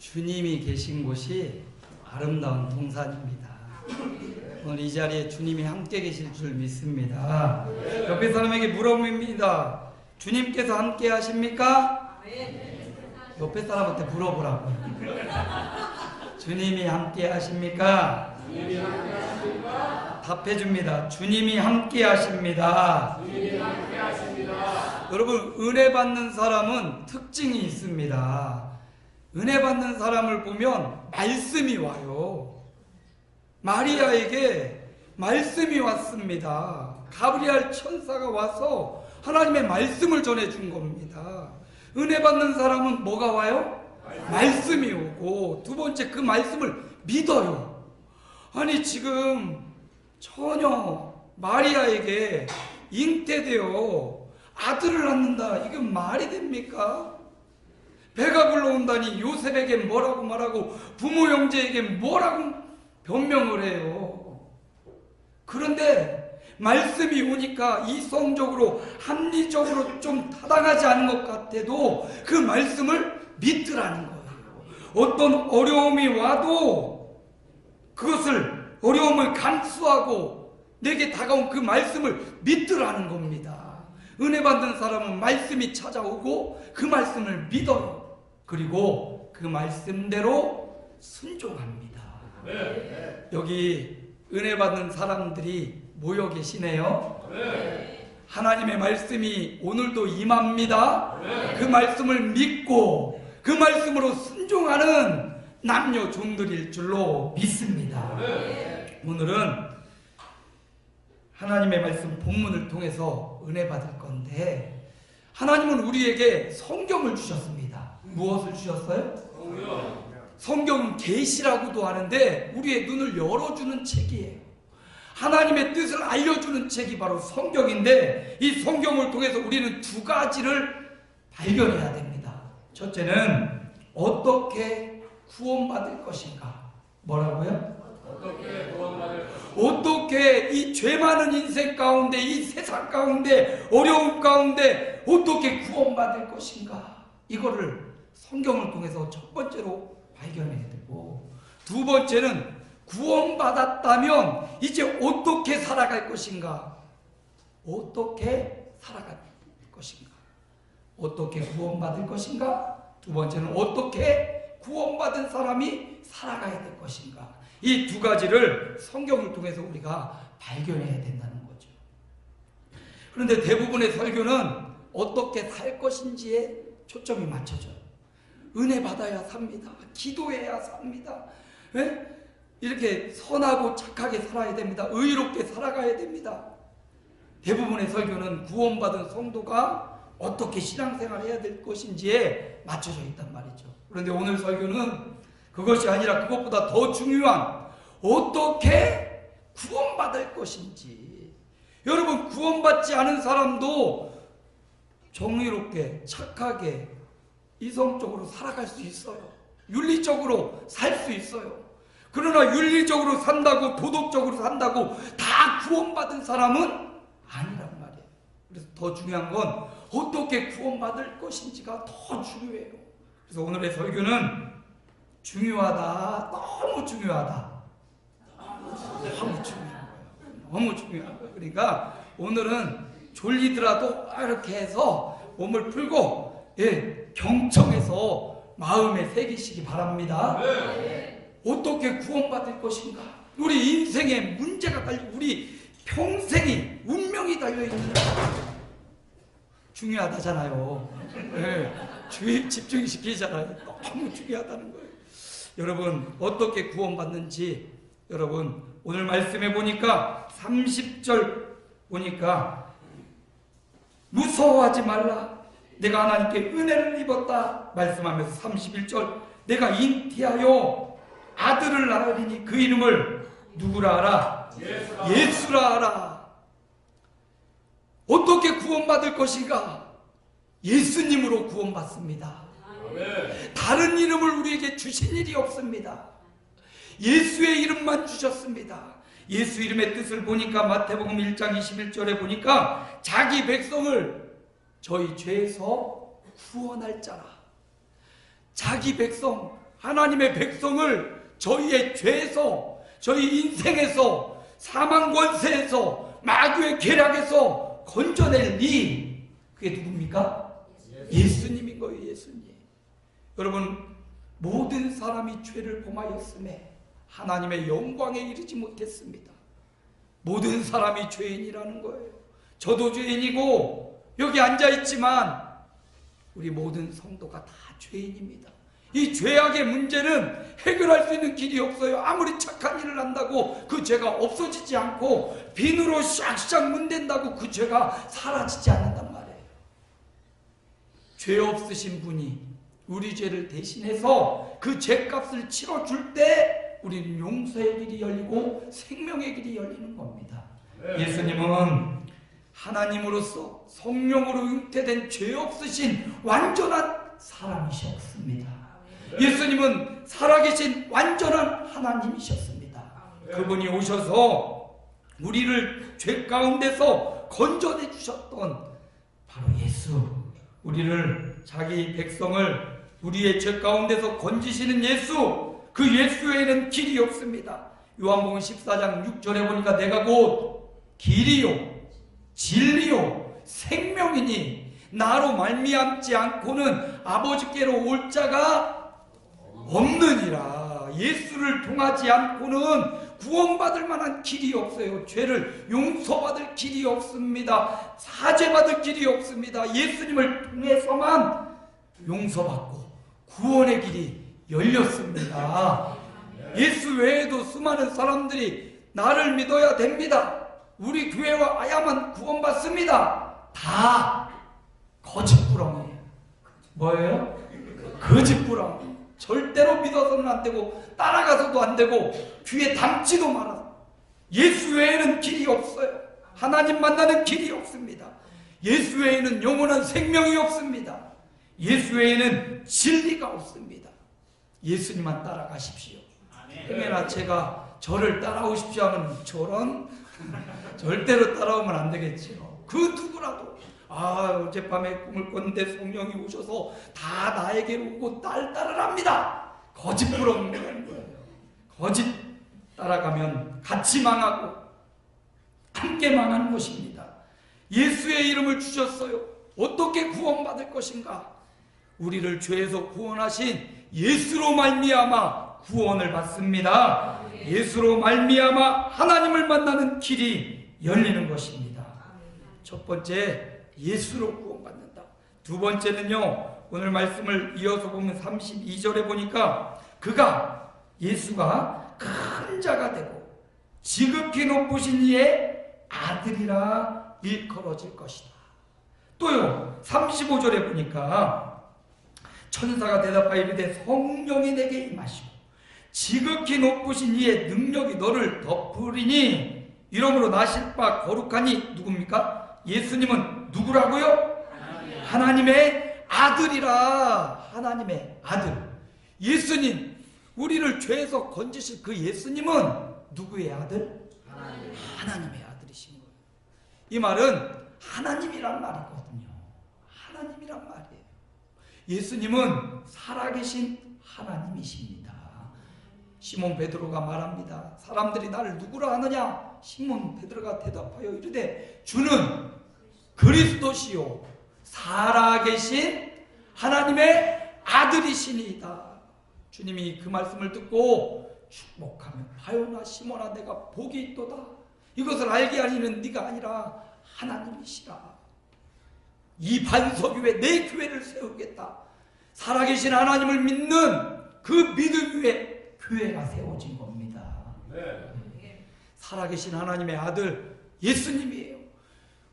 주님이 계신 곳이 아름다운 동산입니다. 오늘 이 자리에 주님이 함께 계실 줄 믿습니다. 옆에 사람에게 물어봅니다. 주님께서 함께 하십니까? 옆에 사람한테 물어보라고. 주님이 함께 하십니까? 답해 줍니다. 주님이 함께 하십니다. 여러분, 은혜 받는 사람은 특징이 있습니다. 은혜 받는 사람을 보면 말씀이 와요. 마리아에게 말씀이 왔습니다. 가브리엘 천사가 와서 하나님의 말씀을 전해준 겁니다. 은혜 받는 사람은 뭐가 와요? 말씀이 오고 두 번째 그 말씀을 믿어요. 아니 지금 전혀 마리아에게 잉태되어 아들을 낳는다. 이게 말이 됩니까? 배가 불러온다니 요셉에게 뭐라고 말하고 부모 형제에게 뭐라고 변명을 해요. 그런데 말씀이 오니까 이성적으로 합리적으로 좀 타당하지 않은 것 같아도 그 말씀을 믿으라는 거예요. 어떤 어려움이 와도 그것을 어려움을 감수하고 내게 다가온 그 말씀을 믿으라는 겁니다. 은혜 받는 사람은 말씀이 찾아오고 그 말씀을 믿어요. 그리고 그 말씀대로 순종합니다. 여기 은혜 받는 사람들이 모여 계시네요. 하나님의 말씀이 오늘도 임합니다. 그 말씀을 믿고 그 말씀으로 순종하는 남녀 종들일 줄로 믿습니다. 오늘은 하나님의 말씀 본문을 통해서 은혜 받을 건데 하나님은 우리에게 성경을 주셨습니다. 무엇을 주셨어요? 성경은 계시라고도 하는데 우리의 눈을 열어주는 책이에요. 하나님의 뜻을 알려주는 책이 바로 성경인데 이 성경을 통해서 우리는 두 가지를 발견해야 됩니다. 첫째는 어떻게 구원받을 것인가? 뭐라고요? 어떻게 이죄 많은 인생 가운데 이 세상 가운데 어려움 가운데 어떻게 구원받을 것인가? 이거를 성경을 통해서 첫 번째로 발견해야 되고 두 번째는 구원받았다면 이제 어떻게 살아갈 것인가? 어떻게 살아갈 것인가? 어떻게 구원받을 것인가? 두 번째는 어떻게 구원받은 사람이 살아가야 될 것인가? 이 두 가지를 성경을 통해서 우리가 발견해야 된다는 거죠. 그런데 대부분의 설교는 어떻게 살 것인지에 초점이 맞춰져요. 은혜 받아야 삽니다. 기도해야 삽니다. 예? 이렇게 선하고 착하게 살아야 됩니다. 의롭게 살아가야 됩니다. 대부분의 설교는 구원받은 성도가 어떻게 신앙생활 해야 될 것인지에 맞춰져 있단 말이죠. 그런데 오늘 설교는 그것이 아니라 그것보다 더 중요한 어떻게 구원받을 것인지. 여러분 구원받지 않은 사람도 정의롭게 착하게 이성적으로 살아갈 수 있어요. 윤리적으로 살 수 있어요. 그러나 윤리적으로 산다고 도덕적으로 산다고 다 구원받은 사람은 아니란 말이에요. 그래서 더 중요한 건 어떻게 구원받을 것인지가 더 중요해요. 그래서 오늘의 설교는 중요하다, 너무 중요하다. 너무 중요한 거예요. 너무 중요한 거예요. 그러니까 오늘은 졸리더라도 이렇게 해서 몸을 풀고 예, 경청해서 마음에 새기시기 바랍니다. 어떻게 구원받을 것인가? 우리 인생에 문제가 달려 우리 평생이 운명이 달려 있는 중요하다잖아요. 예, 주의 집중시키잖아요. 너무 중요하다는 거예요. 여러분 어떻게 구원받는지 여러분 오늘 말씀해 보니까 30절 보니까 무서워하지 말라. 내가 하나님께 은혜를 입었다 말씀하면서 31절 내가 잉태하여 아들을 낳으리니 그 이름을 누구라 하라? 예수라, 예수라 하라. 어떻게 구원받을 것인가? 예수님으로 구원받습니다. 다른 이름을 우리에게 주신 일이 없습니다. 예수의 이름만 주셨습니다. 예수 이름의 뜻을 보니까 마태복음 1장 21절에 보니까 자기 백성을 저희 죄에서 구원할 자라. 자기 백성 하나님의 백성을 저희의 죄에서 저희 인생에서 사망 권세에서 마귀의 계략에서 건져낼 이 그게 누굽니까? 예수님인 거예요, 예수님. 여러분 모든 사람이 죄를 범하였음에 하나님의 영광에 이르지 못했습니다. 모든 사람이 죄인이라는 거예요. 저도 죄인이고 여기 앉아 있지만 우리 모든 성도가 다 죄인입니다. 이 죄악의 문제는 해결할 수 있는 길이 없어요. 아무리 착한 일을 한다고 그 죄가 없어지지 않고 비누로 샥샥 문댄다고 그 죄가 사라지지 않는단 말이에요. 죄 없으신 분이 우리 죄를 대신해서 그 죄값을 치러줄 때 우리는 용서의 길이 열리고 생명의 길이 열리는 겁니다. 예수님은 하나님으로서 성령으로 잉태된 죄 없으신 완전한 사람이셨습니다. 예수님은 살아계신 완전한 하나님이셨습니다. 그분이 오셔서 우리를 죄 가운데서 건져내 주셨던 바로 예수. 우리를 자기 백성을 우리의 죄 가운데서 건지시는 예수. 그 예수에는 길이 없습니다. 요한복음 14장 6절에 보니까 내가 곧 길이요 진리요 생명이니 나로 말미암지 않고는 아버지께로 올 자가 없느니라. 예수를 통하지 않고는 구원받을 만한 길이 없어요. 죄를 용서받을 길이 없습니다. 사죄받을 길이 없습니다. 예수님을 통해서만 용서받고 구원의 길이 열렸습니다. 예수 외에도 수많은 사람들이 나를 믿어야 됩니다. 우리 교회와 와야만 구원받습니다. 다 거짓부렁이에요. 뭐예요? 거짓부렁. 절대로 믿어서는 안 되고 따라가서도 안 되고 귀에 담지도 말아. 예수 외에는 길이 없어요. 하나님 만나는 길이 없습니다. 예수 외에는 영원한 생명이 없습니다. 예수 외에는 진리가 없습니다. 예수님만 따라가십시오. 행여나 제가 저를 따라오십시오 하면 저런 절대로 따라오면 안 되겠지요. 그 누구라도 아 어젯밤에 꿈을 꿨는데 성령이 오셔서 다 나에게로 오고 딸 따르랍니다. 거짓 부렁이는 거예요. 거짓 따라가면 같이 망하고 함께 망하는 것입니다. 예수의 이름을 주셨어요. 어떻게 구원받을 것인가? 우리를 죄에서 구원하신 예수로 말미암아 구원을 받습니다. 예수로 말미암아 하나님을 만나는 길이 열리는 것입니다. 첫 번째 예수로 구원받는다. 두 번째는요. 오늘 말씀을 이어서 보면 32절에 보니까 그가 예수가 큰 자가 되고 지극히 높으신 이의 아들이라 일컬어질 것이다. 또요. 35절에 보니까 천사가 대답하여 이르되 성령이 내게 임하시고 지극히 높으신 이의 능력이 너를 덮으리니 이러므로 나실 바 거룩하니 누굽니까? 예수님은 누구라고요? 하나님의 아들이라 하나님의 아들 예수님 우리를 죄에서 건지실 그 예수님은 누구의 아들? 하나님의 아들이신 거예요 이 말은 하나님이란 말이거든요 하나님이란 말이에요 예수님은 살아계신 하나님이십니다. 시몬 베드로가 말합니다. 사람들이 나를 누구라 하느냐? 시몬 베드로가 대답하여 이르되 주는 그리스도시요 살아계신 하나님의 아들이시니이다. 주님이 그 말씀을 듣고 축복하며 하요나 시몬아 내가 복이 있도다. 이것을 알게 하리는 네가 아니라 하나님이시라. 이 반석 위에 내 교회를 세우겠다. 살아계신 하나님을 믿는 그 믿음 위에 교회가 세워진 겁니다. 살아계신 하나님의 아들 예수님이에요.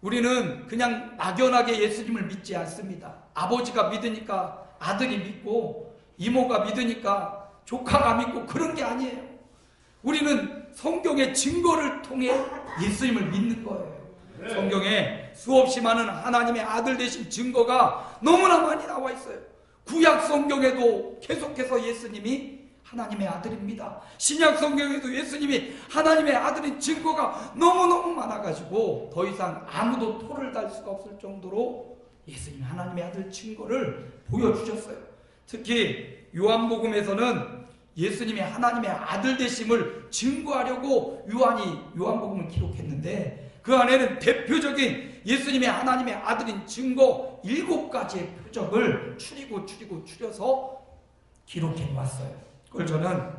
우리는 그냥 막연하게 예수님을 믿지 않습니다. 아버지가 믿으니까 아들이 믿고 이모가 믿으니까 조카가 믿고 그런 게 아니에요. 우리는 성경의 증거를 통해 예수님을 믿는 거예요. 성경에 수없이 많은 하나님의 아들 되신 증거가 너무나 많이 나와 있어요. 구약 성경에도 계속해서 예수님이 하나님의 아들입니다. 신약 성경에도 예수님이 하나님의 아들인 증거가 너무너무 많아가지고 더 이상 아무도 토를 달 수가 없을 정도로 예수님이 하나님의 아들 증거를 보여주셨어요. 특히 요한복음에서는 예수님이 하나님의 아들 되심을 증거하려고 요한이 요한복음을 기록했는데 그 안에는 대표적인 예수님의 하나님의 아들인 증거 일곱 가지의 표적을 추리고 추리고 추려서 기록해 왔어요. 그걸 저는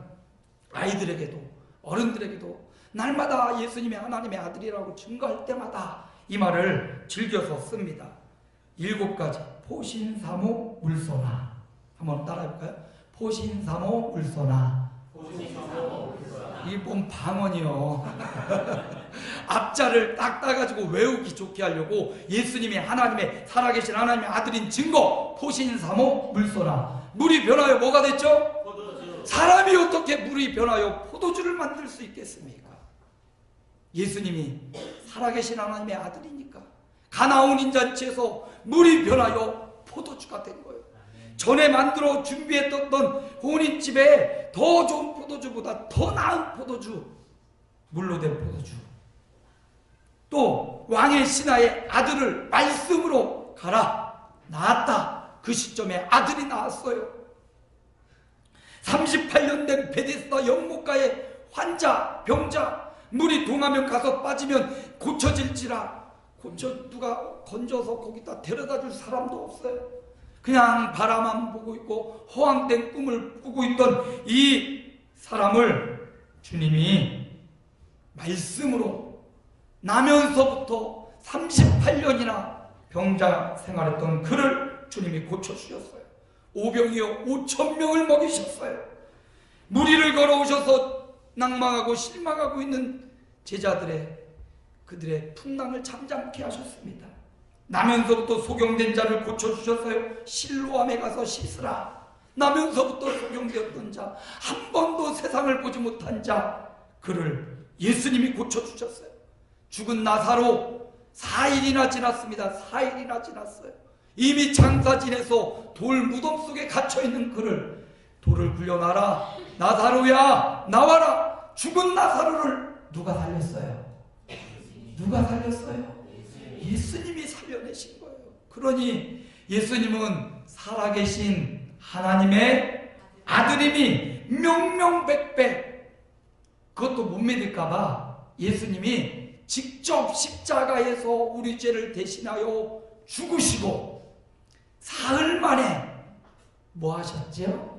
아이들에게도 어른들에게도 날마다 예수님의 하나님의 아들이라고 증거할 때마다 이 말을 즐겨서 씁니다. 일곱 가지 포신사모 물소나 한번 따라해볼까요? 포신사모 물소나 이뭔 방언이요. 앞자를 딱 따가지고 외우기 좋게 하려고 예수님이 하나님의 살아계신 하나님의 아들인 증거 포신사모 물소나 물이 변하여 뭐가 됐죠? 사람이 어떻게 물이 변하여 포도주를 만들 수 있겠습니까? 예수님이 살아계신 하나님의 아들이니까 가나온 인잔치에서 물이 변하여 포도주가 된 거예요. 전에 만들어 준비했던 혼인집에 더 좋은 포도주보다 더 나은 포도주, 물로 된 포도주. 또 왕의 신하의 아들을 말씀으로 가라 낳았다. 그 시점에 아들이 나왔어요. 38년 된 베데스다 영목가의 환자, 병자, 물이 동하면 가서 빠지면 고쳐질지라 고쳐 누가 건져서 거기다 데려다 줄 사람도 없어요. 그냥 바라만 보고 있고 허황된 꿈을 꾸고 있던 이 사람을 주님이 말씀으로 나면서부터 38년이나 병자 생활했던 그를 주님이 고쳐주셨어요. 오병이어 5천 명을 먹이셨어요. 무리를 걸어오셔서 낭망하고 실망하고 있는 제자들의 그들의 풍랑을 잠잠케 하셨습니다. 나면서부터 소경된 자를 고쳐주셨어요. 실로암에 가서 씻으라. 나면서부터 소경되었던 자, 한 번도 세상을 보지 못한 자, 그를 예수님이 고쳐주셨어요. 죽은 나사로 4일이나 지났습니다. 4일이나 지났어요. 이미 장사진에서 돌 무덤 속에 갇혀있는 그를 돌을 굴려놔라. 나사로야, 나와라. 죽은 나사로를 누가 살렸어요? 누가 살렸어요? 예수님이 살려내신 거예요. 그러니 예수님은 살아계신 하나님의 아들임이 명명백백 그것도 못 믿을까봐 예수님이 직접 십자가에서 우리 죄를 대신하여 죽으시고 사흘 만에 뭐 하셨죠?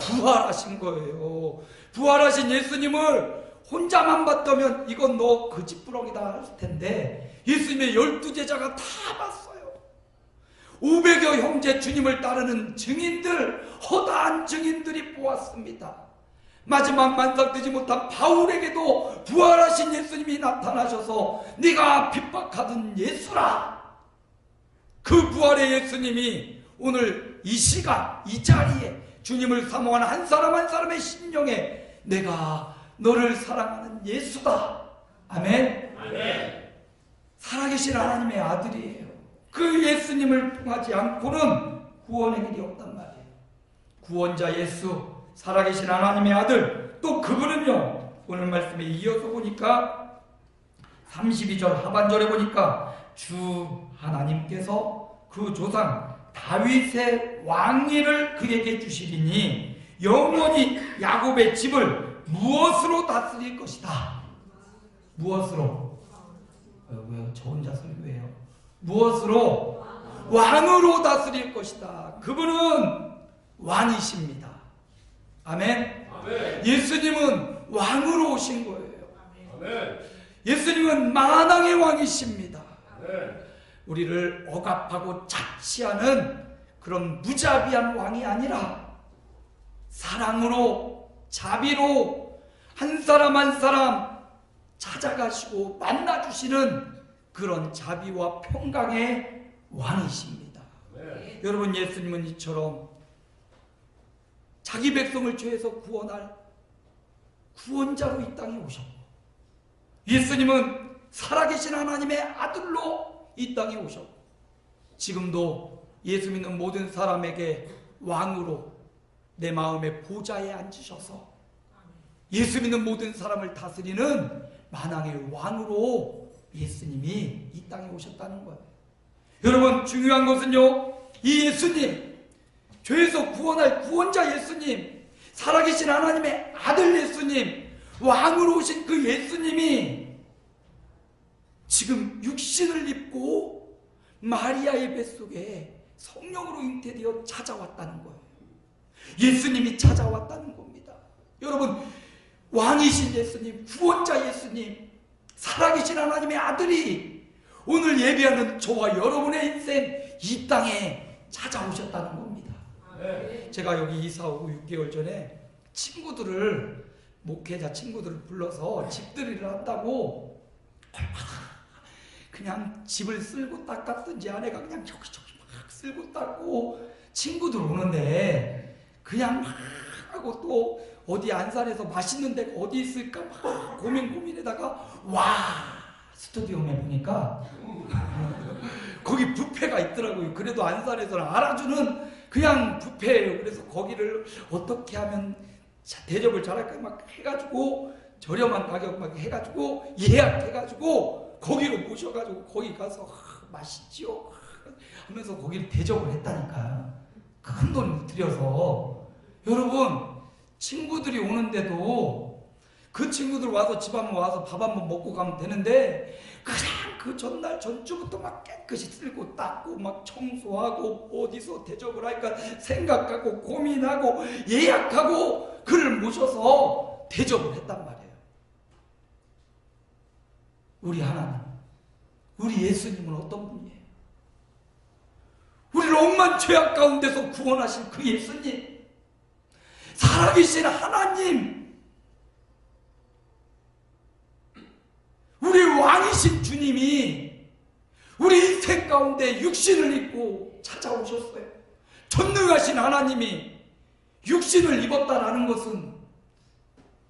부활하신 거예요. 부활하신 예수님을 혼자만 봤다면 이건 너 거짓부렁이다 할 텐데 예수님의 열두 제자가 다 봤어요. 500여 형제 주님을 따르는 증인들, 허다한 증인들이 보았습니다. 마지막 만삭되지 못한 바울에게도 부활하신 예수님이 나타나셔서 네가 핍박하던 예수라. 그 부활의 예수님이 오늘 이 시간, 이 자리에 주님을 사모하는 한 사람 한 사람의 심령에 내가 너를 사랑하는 예수다. 아멘. 아멘. 살아계신 하나님의 아들이에요. 그 예수님을 통하지 않고는 구원의 길이 없단 말이에요. 구원자 예수, 살아계신 하나님의 아들, 또 그분은요, 오늘 말씀에 이어서 보니까 32절 하반절에 보니까 주 하나님께서 그 조상 다윗의 왕위를 그에게 주시리니 영원히 야곱의 집을 무엇으로 다스릴 것이다. 무엇으로? 어, 왜요? 저 혼자 설교해요. 무엇으로? 왕으로 다스릴 것이다. 그분은 왕이십니다. 아멘. 아멘. 예수님은 왕으로 오신 거예요. 아멘. 예수님은 만왕의 왕이십니다. 아멘. 우리를 억압하고 착취하는 그런 무자비한 왕이 아니라 사랑으로 자비로 한 사람 한 사람 찾아가시고 만나주시는 그런 자비와 평강의 왕이십니다. 아멘. 여러분 예수님은 이처럼 자기 백성을 죄에서 구원할 구원자로 이 땅에 오셨고 예수님은 살아계신 하나님의 아들로 이 땅에 오셨고 지금도 예수 믿는 모든 사람에게 왕으로 내 마음의 보좌에 앉으셔서 예수 믿는 모든 사람을 다스리는 만왕의 왕으로 예수님이 이 땅에 오셨다는 거예요. 여러분 중요한 것은요. 이 예수님 죄에서 구원할 구원자 예수님, 살아계신 하나님의 아들 예수님, 왕으로 오신 그 예수님이 지금 육신을 입고 마리아의 뱃속에 성령으로 잉태되어 찾아왔다는 거예요. 예수님이 찾아왔다는 겁니다. 여러분, 왕이신 예수님, 구원자 예수님, 살아계신 하나님의 아들이 오늘 예배하는 저와 여러분의 인생 이 땅에 찾아오셨다는 겁니다. 네. 제가 여기 이사 오고 6개월 전에 친구들을 목회자 친구들을 불러서 집들이를 한다고 그냥 집을 쓸고 닦았든지 아내가 그냥 저기저기 막 쓸고 닦고 친구 들 오는데 그냥 막 하고 또 어디 안산에서 맛있는 데가 어디 있을까 막 고민 고민에다가 와 스튜디오에 보니까 거기 뷔페가 있더라고요. 그래도 안산에서는 알아주는 그냥 뷔페예요. 그래서 거기를 어떻게 하면 자- 대접을 잘할까 막 해가지고 저렴한 가격 막 해가지고 예약해가지고 거기로 모셔가지고 거기 가서 아, 맛있지요? 하면서 거기를 대접을 했다니까 큰 돈을 들여서. 여러분 친구들이 오는데도 그 친구들 와서 집 한번 와서 밥 한번 먹고 가면 되는데 그냥 그 전날 전주부터 막 깨끗이 쓸고 닦고 막 청소하고 어디서 대접을 할까 생각하고 고민하고 예약하고 그를 모셔서 대접을 했단 말이에요. 우리 하나님, 우리 예수님은 어떤 분이에요? 우리를 억만 죄악 가운데서 구원하신 그 예수님, 살아계신 하나님, 우리 왕이신 주님이 우리 인생 가운데 육신을 입고 찾아오셨어요. 전능하신 하나님이 육신을 입었다라는 것은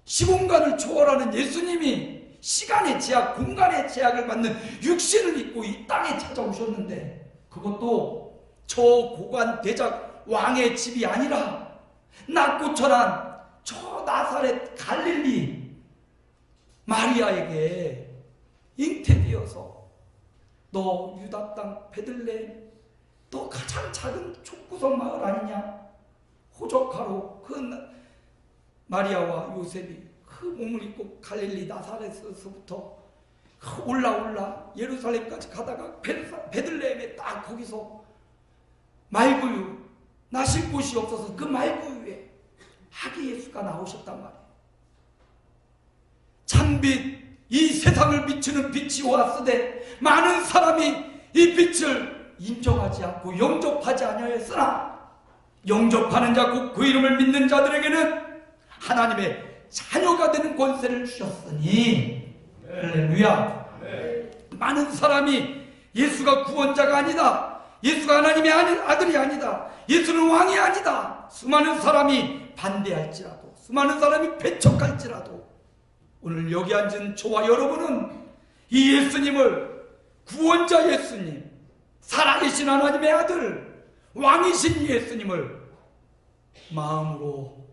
시공간을 초월하는 예수님이 시간의 제약, 공간의 제약을 받는 육신을 입고 이 땅에 찾아오셨는데 그것도 저 고관 대작 왕의 집이 아니라 낮고 천한 저 나사렛 갈릴리 마리아에게 잉태되어서 너 유다 땅 베들레헴 너 가장 작은 족구석 마을 아니냐? 호적하러 그 나- 마리아와 요셉이 그 몸을 입고 갈릴리 나사렛에서부터 올라 올라 예루살렘까지 가다가 베- 베들레헴에 딱 거기서 말구유 나실 곳이 없어서 그 말구유에 아기 예수가 나오셨단 말이에요. 참빛 이 세상을 비추는 빛이 왔으되 많은 사람이 이 빛을 인정하지 않고 영접하지 아니하였으나 영접하는 자곧그 이름을 믿는 자들에게는 하나님의 자녀가 되는 권세를 주셨으니 할렐루야 네. 많은 사람이 예수가 구원자가 아니다. 예수가 하나님의 아들이 아니다. 예수는 왕이 아니다. 수많은 사람이 반대할지라도, 수많은 사람이 배척할지라도, 오늘 여기 앉은 저와 여러분은 이 예수님을 구원자 예수님, 살아계신 하나님의 아들, 왕이신 예수님을 마음으로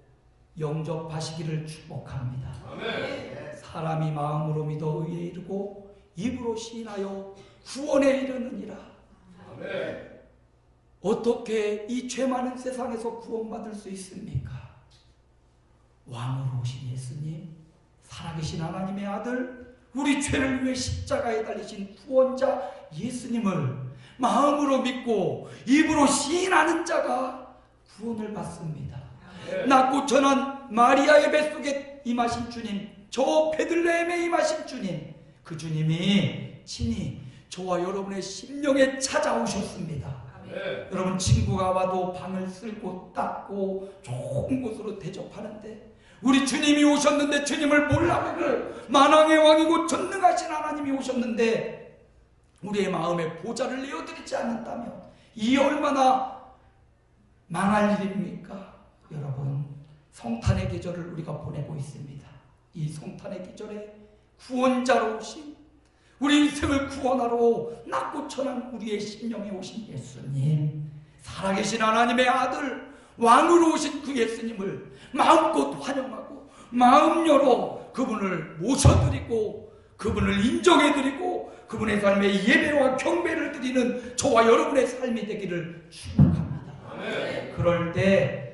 영접하시기를 축복합니다. 아멘. 사람이 마음으로 믿어 의에 이르고 입으로 시인하여 구원에 이르느니라. 아멘. 어떻게 이 죄 많은 세상에서 구원받을 수 있습니까? 왕으로 오신 예수님, 살아계신 하나님의 아들, 우리 죄를 위해 십자가에 달리신 구원자 예수님을 마음으로 믿고 입으로 시인하는 자가 구원을 받습니다. 네. 낮고 천한 마리아의 뱃속에 임하신 주님, 저 베들레헴에 임하신 주님, 그 주님이 친히 저와 여러분의 심령에 찾아오셨습니다. 네. 여러분 친구가 와도 방을 쓸고 닦고 좋은 곳으로 대접하는데 우리 주님이 오셨는데 주님을 몰라보고 만왕의 왕이고 전능하신 하나님이 오셨는데 우리의 마음에 보좌를 내어드리지 않는다면 이 얼마나 망할 일입니까? 여러분 성탄의 계절을 우리가 보내고 있습니다. 이 성탄의 계절에 구원자로 오신 우리 인생을 구원하러 낮고 천한 우리의 심령에 오신 예수님 살아계신 하나님의 아들 왕으로 오신 그 예수님을 마음껏 환영하고 마음 열어 그분을 모셔드리고 그분을 인정해드리고 그분의 삶에 예배와 경배를 드리는 저와 여러분의 삶이 되기를 축복합니다. 그럴 때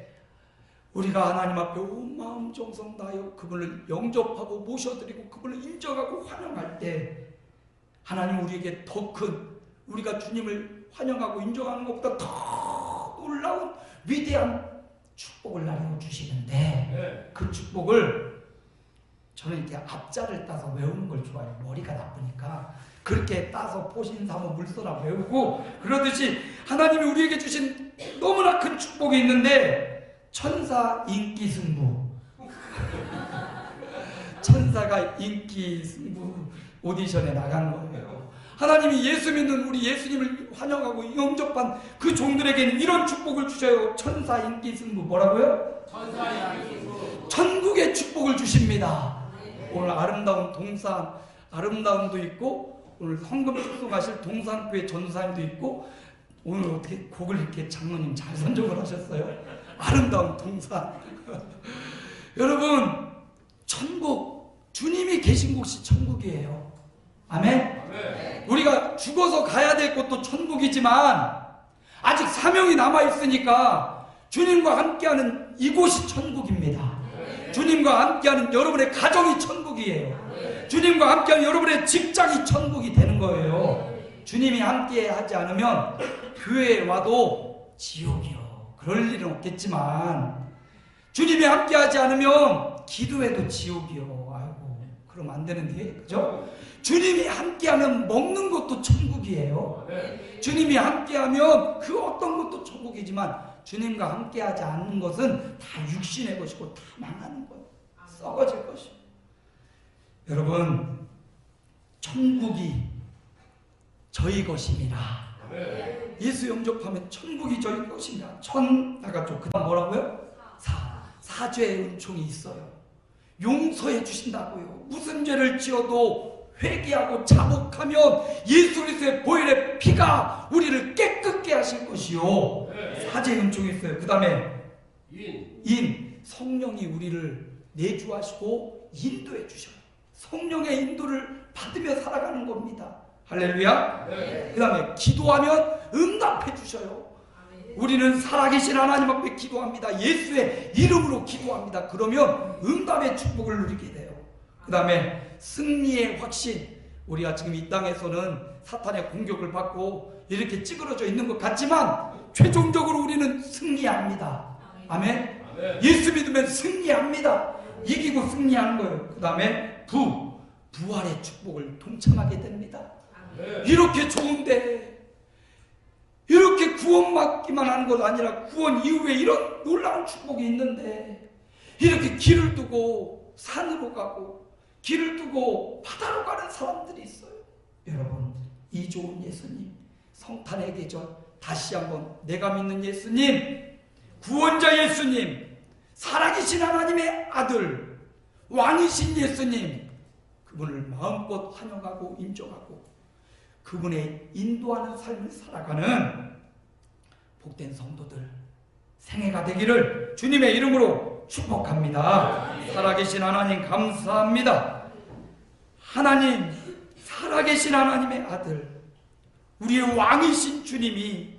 우리가 하나님 앞에 온 마음 정성 다하여 그분을 영접하고 모셔드리고 그분을 인정하고 환영할 때 하나님 우리에게 더 큰 우리가 주님을 환영하고 인정하는 것보다 더 놀라운 위대한 축복을 나누어 주시는데 그 축복을 저는 이렇게 앞자를 따서 외우는 걸 좋아해요. 머리가 나쁘니까 그렇게 따서 포신사모 물서라 외우고 그러듯이 하나님이 우리에게 주신 너무나 큰 축복이 있는데 천사 인기 승부 천사가 인기 승부 오디션에 나간 거예요. 하나님이 예수 믿는 우리 예수님을 환영하고 영접한 그 종들에게는 이런 축복을 주셔요. 천사 인기 승부 뭐라고요? 천국의 축복을 주십니다. 오늘 아름다운 동산 아름다움도 있고 오늘 성금 축송하실 동산교회 전사님도 있고 오늘 어떻게 곡을 이렇게 장로님 잘 선정을 하셨어요? 아름다운 동산 여러분 천국 주님이 계신 곳이 천국이에요. 아멘. 우리가 죽어서 가야 될 곳도 천국이지만 아직 사명이 남아 있으니까 주님과 함께하는 이곳이 천국입니다. 주님과 함께하는 여러분의 가정이 천국이에요. 주님과 함께하는 여러분의 직장이 천국이 되는 거예요. 주님이 함께 하지 않으면 교회에 와도 지옥이요. 그럴 일은 없겠지만 주님이 함께 하지 않으면 기도해도 지옥이요. 아이고, 그러면 안 되는데. 그죠? 주님이 함께하면 먹는 것도 천국이에요. 주님이 함께하면 그 어떤 것도 천국이지만 주님과 함께하지 않는 것은 다 육신의 것이고 다 망하는 거예요. 썩어질 것이요. 여러분, 천국이 저희 것입니다. 예수 영접하면 천국이 저희 것입니다. 천 나갔죠. 그 다음 뭐라고요? 사 사죄의 은총이 있어요. 용서해 주신다고요. 무슨 죄를 지어도 회개하고 자복하면 예수 그리스도의 보혈의 피가 우리를 깨끗게 하실 것이요. 사죄의 은총이 있어요. 그 다음에 인 성령이 우리를 내주하시고 인도해 주셔요. 성령의 인도를 받으며 살아가는 겁니다. 할렐루야. 그 다음에 기도하면 응답해 주셔요. 우리는 살아계신 하나님 앞에 기도합니다. 예수의 이름으로 기도합니다. 그러면 응답의 축복을 누리게 돼요. 그 다음에 승리의 확신. 우리가 지금 이 땅에서는 사탄의 공격을 받고 이렇게 찌그러져 있는 것 같지만 최종적으로 우리는 승리합니다. 아멘. 예수 믿으면 승리합니다. 이기고 승리하는 거예요. 그 다음에 부. 부활의 축복을 동참하게 됩니다. 이렇게 좋은데 이렇게 구원받기만 하는 것 아니라 구원 이후에 이런 놀라운 축복이 있는데 이렇게 길을 두고 산으로 가고 길을 두고 바다로 가는 사람들이 있어요. 여러분 이 좋은 예수님 성탄의 계절 다시 한번 내가 믿는 예수님 구원자 예수님 살아계신 하나님의 아들 왕이신 예수님 그분을 마음껏 환영하고 인정하고 그분의 인도하는 삶을 살아가는 복된 성도들 생애가 되기를 주님의 이름으로 축복합니다. 살아계신 하나님 감사합니다. 하나님 살아계신 하나님의 아들 우리의 왕이신 주님이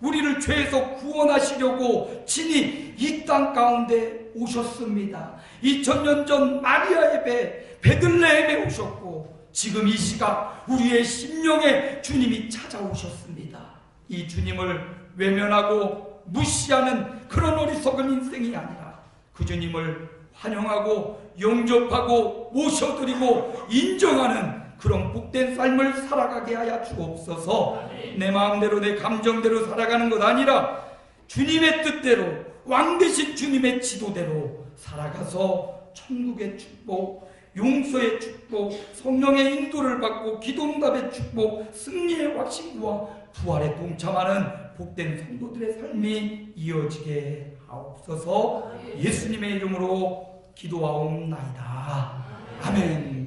우리를 죄에서 구원하시려고 친히 이 땅 가운데 오셨습니다. 2000년 전 마리아의 배 베들레헴에 오셨고 지금 이 시각 우리의 심령에 주님이 찾아오셨습니다. 이 주님을 외면하고 무시하는 그런 어리석은 인생이 아니라 그 주님을 환영하고 영접하고 모셔드리고 인정하는 그런 복된 삶을 살아가게 하여 주옵소서 내 마음대로 내 감정대로 살아가는 것 아니라 주님의 뜻대로 왕 되신 주님의 지도대로 살아가서 천국의 축복 용서의 축복, 성령의 인도를 받고 기도응답의 축복, 승리의 확신과 부활에 동참하는 복된 성도들의 삶이 이어지게 하옵소서 예수님의 이름으로 기도하옵나이다. 아멘.